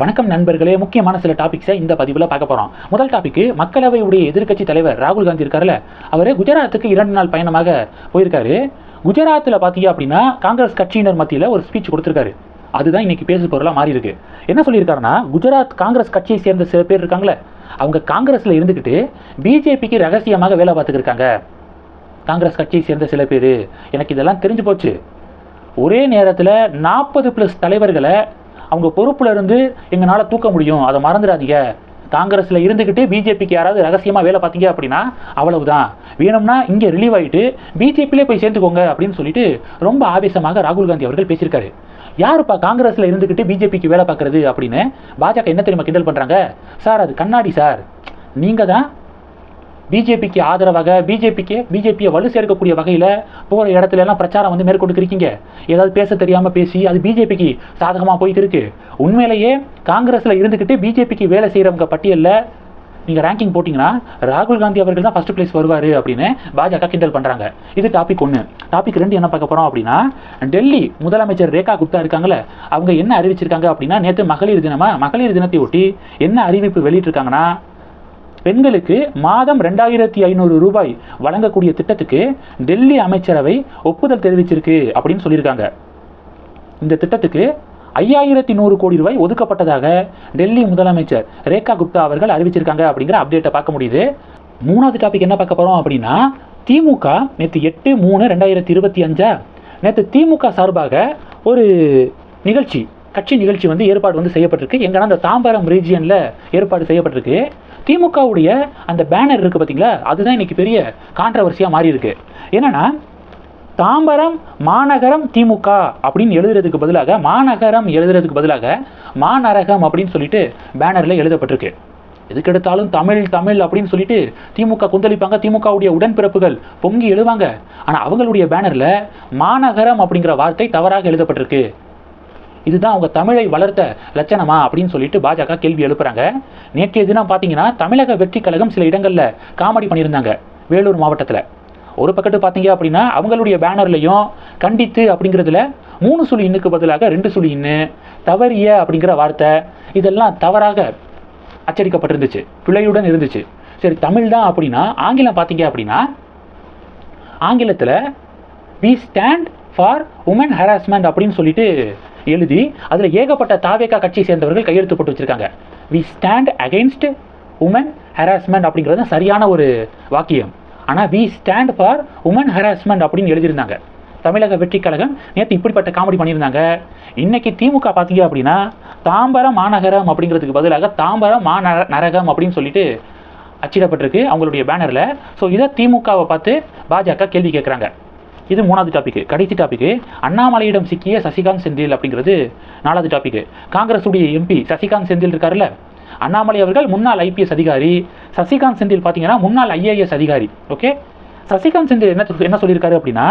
வணக்கம் நண்பர்களே முக்கியமான சில டாபிக்ஸை இந்த பதிவில் பார்க்க போகிறோம் முதல் டாபிக்கு மக்களவையுடைய எதிர்க்கட்சி தலைவர் ராகுல் காந்தி இருக்கார்ல அவர் குஜராத்துக்கு இரண்டு நாள் பயணமாக போயிருக்காரு. குஜராத்தில் பார்த்தீங்க அப்படின்னா காங்கிரஸ் கட்சியினர் மத்தியில் ஒரு ஸ்பீச் கொடுத்துருக்காரு. அதுதான் இன்னைக்கு பேசு பொருளாக மாறி இருக்கு. என்ன சொல்லியிருக்காருன்னா குஜராத் காங்கிரஸ் கட்சியை சேர்ந்த சில பேர் இருக்காங்களே அவங்க காங்கிரஸில் இருந்துக்கிட்டு பிஜேபிக்கு ரகசியமாக வேலை பார்த்துக்கிருக்காங்க காங்கிரஸ் கட்சியை சேர்ந்த சில பேர். எனக்கு இதெல்லாம் தெரிஞ்சு போச்சு. ஒரே நேரத்தில் நாற்பது ப்ளஸ் தலைவர்களை அவங்க பொறுப்புல இருந்து எங்களால் தூக்க முடியும். அதை மறந்துடாதீங்க. காங்கிரஸில் இருந்துக்கிட்டு பிஜேபிக்கு யாராவது ரகசியமாக வேலை பார்த்தீங்க அப்படின்னா அவ்வளவுதான். வேணும்னா இங்கே ரிலீவ் ஆகிட்டு பிஜேபியிலே போய் சேர்ந்துக்கோங்க அப்படின்னு சொல்லிட்டு ரொம்ப ஆவேசமாக ராகுல் காந்தி அவர்கள் பேசியிருக்காரு. யாருப்பா காங்கிரஸில் இருந்துக்கிட்டு பிஜேபிக்கு வேலை பார்க்குறது அப்படின்னு பாஜக என்ன தெரியுமா கிண்டல் பண்ணுறாங்க சார் அது கண்ணாடி சார். நீங்கள் தான் பிஜேபிக்கு ஆதரவாக பிஜேபிக்கு பிஜேபியை வலு சேர்க்கக்கூடிய வகையில் போகிற இடத்துல எல்லாம் பிரச்சாரம் வந்து மேற்கொண்டு இருக்கீங்க ஏதாவது பேச தெரியாமல் பேசி அது பிஜேபிக்கு சாதகமாக போயிட்டு இருக்கு. உண்மையிலேயே காங்கிரஸில் இருந்துக்கிட்டு பிஜேபிக்கு வேலை செய்கிறவங்க பட்டியலில் நீங்கள் ரேங்கிங் போட்டிங்கன்னா ராகுல் காந்தி அவர்கள் தான் ஃபஸ்ட்டு பிளேஸ் வருவார் அப்படின்னு பாஜக கிண்டல் பண்ணுறாங்க இது டாபிக் ஒன்று டாபிக் ரெண்டு என்ன பார்க்க போகிறோம் அப்படின்னா டெல்லி முதலமைச்சர் ரேகா குப்தா இருக்காங்களே அவங்க என்ன அறிவிச்சிருக்காங்க அப்படின்னா நேற்று மகளிர் தினமாக மகளிர் தினத்தை ஒட்டி என்ன அறிவிப்பு வெளியிட்டிருக்காங்கன்னா பெண்களுக்கு மாதம் ரெண்டாயிரத்தி ஐநூறு ரூபாய் வழங்கக்கூடிய திட்டத்துக்கு டெல்லி அமைச்சரவை ஒப்புதல் தெரிவிச்சிருக்கு அப்படின்னு சொல்லியிருக்காங்க. இந்த திட்டத்துக்கு ஐயாயிரத்தி நூறு கோடி ரூபாய் ஒதுக்கப்பட்டதாக டெல்லி முதலமைச்சர் ரேகா குப்தா அவர்கள் அறிவிச்சிருக்காங்க அப்படிங்கிற அப்டேட்டை பார்க்க முடியுது. மூணாவது டாபிக் என்ன பார்க்க போகிறோம் அப்படின்னா திமுக நேற்று எட்டு மூணு ரெண்டாயிரத்தி இருபத்தி அஞ்சா நேற்று திமுக சார்பாக ஒரு நிகழ்ச்சி கட்சி நிகழ்ச்சி வந்து ஏற்பாடு வந்து செய்யப்பட்டிருக்கு. எங்கன்னா அந்த தாம்பரம் ரீஜியனில் ஏற்பாடு செய்யப்பட்டிருக்கு. திமுகவுடைய அந்த பேனர் இருக்குது பார்த்தீங்களா? அதுதான் இன்னைக்கு பெரிய கான்ட்ரவர்சியாக மாறி இருக்கு என்னன்னா தாம்பரம் மாநகரம் திமுக அப்படின்னு எழுதுறதுக்கு பதிலாக மாநகரம் எழுதுறதுக்கு பதிலாக மாநரகம் அப்படின்னு சொல்லிட்டு பேனரில் எழுதப்பட்டிருக்கு. எதுக்கெடுத்தாலும் தமிழ் தமிழ் அப்படின்னு சொல்லிட்டு திமுக குந்தளிப்பாங்க. திமுகவுடைய உடன்பிறப்புகள் பொங்கி எழுவாங்க. ஆனால் அவங்களுடைய பேனரில் மாநகரம் அப்படிங்கிற வார்த்தை தவறாக எழுதப்பட்டிருக்கு. இதுதான் அவங்க தமிழை வளர்த்த லட்சணமா அப்படின்னு சொல்லிட்டு பாஜக கேள்வி எழுப்புறாங்க. நேற்றைய தினம் பார்த்தீங்கன்னா தமிழக வெற்றி கழகம் சில இடங்களில் காமெடி பண்ணியிருந்தாங்க வேலூர் மாவட்டத்தில். ஒரு பக்கத்து பார்த்தீங்க அப்படின்னா அவங்களுடைய பேனர்லையும் கண்டித்து அப்படிங்கிறதுல மூணு சுழி இன்னுக்கு பதிலாக ரெண்டு சுழி இன்னு தவறிய அப்படிங்கிற வார்த்தை இதெல்லாம் தவறாக அச்சடிக்கப்பட்டிருந்துச்சு பிழையுடன் இருந்துச்சு. சரி தமிழ் தான் அப்படின்னா ஆங்கிலம் பார்த்தீங்க அப்படின்னா ஆங்கிலத்தில் we stand for woman harassment அப்படின்னு சொல்லிட்டு எழுதி அதில் ஏகப்பட்ட தாவேக்கா கட்சியை சேர்ந்தவர்கள் கையெழுத்து போட்டு வச்சுருக்காங்க. We stand against woman harassment அப்படிங்கிறது சரியான ஒரு வாக்கியம். ஆனால் we stand for woman harassment அப்படின்னு எழுதியிருந்தாங்க. தமிழக வெற்றி கழகம் நேற்று இப்படிப்பட்ட காமெடி பண்ணியிருந்தாங்க. இன்னைக்கு திமுக பார்த்தீங்க அப்படின்னா தாம்பரம் மாநகரம் அப்படிங்கிறதுக்கு பதிலாக தாம்பரம் மாநர நரகம் அப்படின்னு சொல்லிட்டு அச்சிடப்பட்டிருக்கு அவங்களுடைய பேனரில் ஸோ இதை திமுகவை பார்த்து பாஜக கேள்வி கேட்குறாங்க இது மூணாவது டாபிக் கடைசி டாபிக் அண்ணாமலையிடம் சிக்கிய சசிகாந்த் செந்தில் அப்படிங்கிறது நாலாவது டாபிக் காங்கிரஸுடைய எம்பி சசிகாந்த் செந்தில் இருக்காருல்ல? அண்ணாமலை அவர்கள் முன்னாள் ஐபிஎஸ் அதிகாரி. சசிகாந்த் செந்தில் பார்த்தீங்கன்னா முன்னாள் ஐஏஎஸ் அதிகாரி. ஓகே சசிகாந்த் செந்தில் என்ன என்ன சொல்லியிருக்காரு அப்படின்னா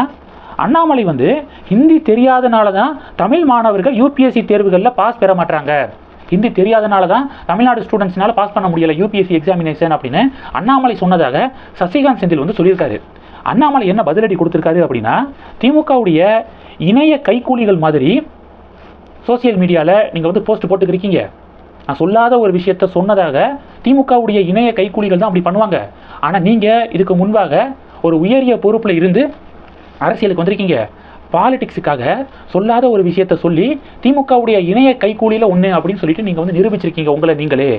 அண்ணாமலை வந்து ஹிந்தி தெரியாதனால தான் தமிழ் மாணவர்கள் யூபிஎஸ்சி தேர்வுகளில் பாஸ் பெற மாட்டாங்க ஹிந்தி தெரியாதனால தான் தமிழ்நாடு ஸ்டூடெண்ட்ஸ்னால பாஸ் பண்ண முடியல யூபிஎஸ்சி எக்ஸாமினேஷன் அப்படின்னு அண்ணாமலை சொன்னதாக சசிகாந்த் செந்தில் வந்து சொல்லியிருக்காரு. அண்ணாமலை என்ன பதிலடி கொடுத்துருக்காரு அப்படின்னா திமுகவுடைய இணைய கைக்கூலிகள் மாதிரி சோசியல் மீடியாவில் நீங்கள் வந்து போஸ்ட் போட்டுக்கிறீங்க நான் சொல்லாத ஒரு விஷயத்த சொன்னதாக திமுகவுடைய இணைய கைக்கூலிகள் தான் அப்படி பண்ணுவாங்க. ஆனால் நீங்கள் இதுக்கு முன்பாக ஒரு உயரிய பொறுப்பில் இருந்து அரசியலுக்கு வந்திருக்கீங்க. பாலிடிக்ஸுக்காக சொல்லாத ஒரு விஷயத்த சொல்லி திமுகவுடைய இணைய கைக்கூலியில் ஒன்று அப்படின்னு சொல்லிட்டு நீங்கள் வந்து நிரூபிச்சிருக்கீங்க உங்களை நீங்களே.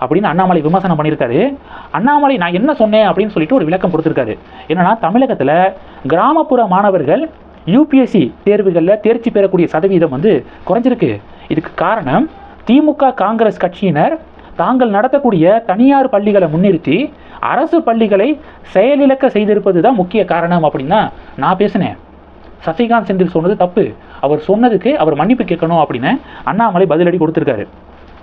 அப்படின்னு அண்ணாமலை விமர்சனம் பண்ணியிருக்காரு. அண்ணாமலை நான் என்ன சொன்னேன் அப்படின்னு சொல்லிட்டு ஒரு விளக்கம் கொடுத்துருக்காரு. என்னன்னா தமிழகத்தில் கிராமப்புற மாணவர்கள் யூபிஎஸ்சி தேர்வுகளில் தேர்ச்சி பெறக்கூடிய சதவீதம் வந்து குறைஞ்சிருக்கு. இதுக்கு காரணம் திமுக காங்கிரஸ் கட்சியினர் தாங்கள் நடத்தக்கூடிய தனியார் பள்ளிகளை முன்னிறுத்தி அரசு பள்ளிகளை செயலிழக்க செய்திருப்பது தான் முக்கிய காரணம் அப்படின்னா நான் பேசினேன். சசிகாந்த் செந்தில் சொன்னது தப்பு. அவர் சொன்னதுக்கு அவர் மன்னிப்பு கேட்கணும் அப்படின்னு அண்ணாமலை பதிலடி கொடுத்துருக்காரு.